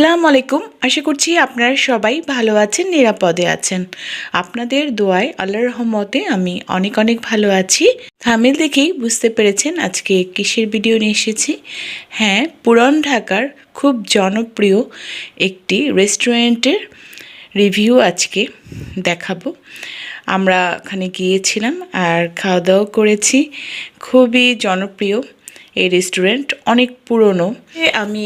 আসসালামু আলাইকুম। আশা করছি আপনারা সবাই ভালো আছেন, নিরাপদে আছেন। আপনাদের দোয়ায় আল্লাহর রহমতে আমি অনেক অনেক ভালো আছি। থামিল দেখেই বুঝতে পেরেছেন আজকে কিসের ভিডিও নিয়ে এসেছি। হ্যাঁ পুরান ঢাকার খুব জনপ্রিয় একটি রেস্টুরেন্টের রিভিউ আজকে দেখাবো। আমরা ওখানে গিয়েছিলাম আর খাওয়া দাওয়া করেছি। খুবই জনপ্রিয় এই রেস্টুরেন্ট অনেক পুরনো। আমি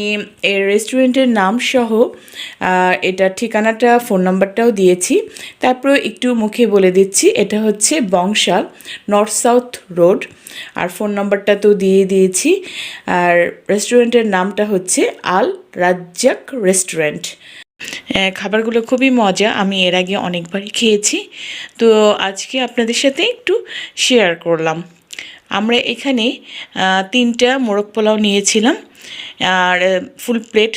এই রেস্টুরেন্টের নাম সহ এটার ঠিকানাটা ফোন নাম্বারটাও দিয়েছি। তারপর একটু মুখে বলে দিচ্ছি, এটা হচ্ছে বংশাল নর্থ সাউথ রোড আর ফোন নাম্বারটা তো দিয়ে দিয়েছি। আর রেস্টুরেন্টের নামটা হচ্ছে আল রাজ্জাক রেস্টুরেন্ট খাবারগুলো খুবই মজা, আমি এর আগে অনেকবারই খেয়েছি। তো আজকে আপনাদের সাথে একটু শেয়ার করলাম। আমরা এখানে তিনটা মোরগ পোলাও নিয়েছিলাম। আর ফুল প্লেট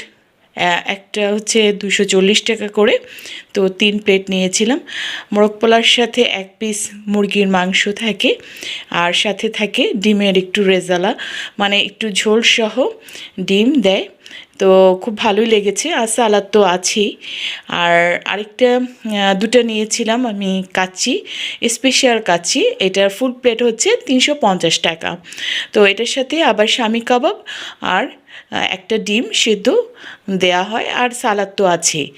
একটা হচ্ছে দুশো টাকা করে। তো তিন প্লেট নিয়েছিলাম। মোরগ পোলার সাথে এক পিস মুরগির মাংস থাকে। আর সাথে থাকে ডিমের একটু রেজালা। মানে একটু ঝোলসহ ডিম দেয়। তো খুব ভালোই লেগেছে, আর সালাদ তো আছেই। আর আরেকটা দুটো নিয়েছিলাম আমি কাচ্চি স্পেশাল কাচ্চি, এটার ফুল প্লেট হচ্ছে তিনশো পঞ্চাশ টাকা। তো এটার সাথে আবার স্বামী কাবাব আর একটা ডিম সেদ্ধ দেয়া হয়, আর সালাদ তো আছেই।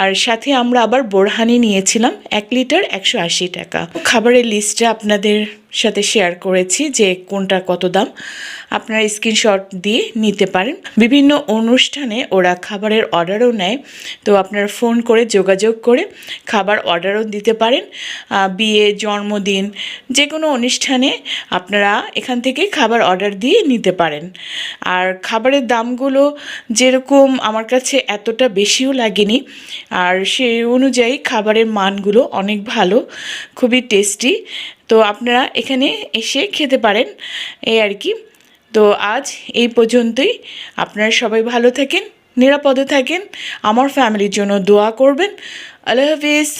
আর সাথে আমরা আবার বোরহানি নিয়েছিলাম, এক লিটার একশো আশি টাকা। খাবারের লিস্টটা আপনাদের সাথে শেয়ার করেছি যে কোনটা কত দাম। আপনারা স্ক্রিনশট দিয়ে নিতে পারেন। বিভিন্ন অনুষ্ঠানে ওরা খাবারের অর্ডারও নেয়। তো আপনারা ফোন করে যোগাযোগ করে খাবার অর্ডারও দিতে পারেন। বিয়ে, জন্মদিন যে কোনো অনুষ্ঠানে আপনারা এখান থেকে খাবার অর্ডার দিয়ে নিতে পারেন। আর খাবারের দামগুলো যেরকম আমার কাছে এতটা বেশিও লাগেনি, আর সেই অনুযায়ী খাবারের মানগুলো অনেক ভালো, খুবই টেস্টি তো আপনারা এখানে এসে খেতে পারেন এই আর কি। তো আজ এই পর্যন্তই। আপনারা সবাই ভালো থাকেন, নিরাপদে থাকেন। আমার ফ্যামিলির জন্য দোয়া করবেন। আল্লাহ হাফিজ।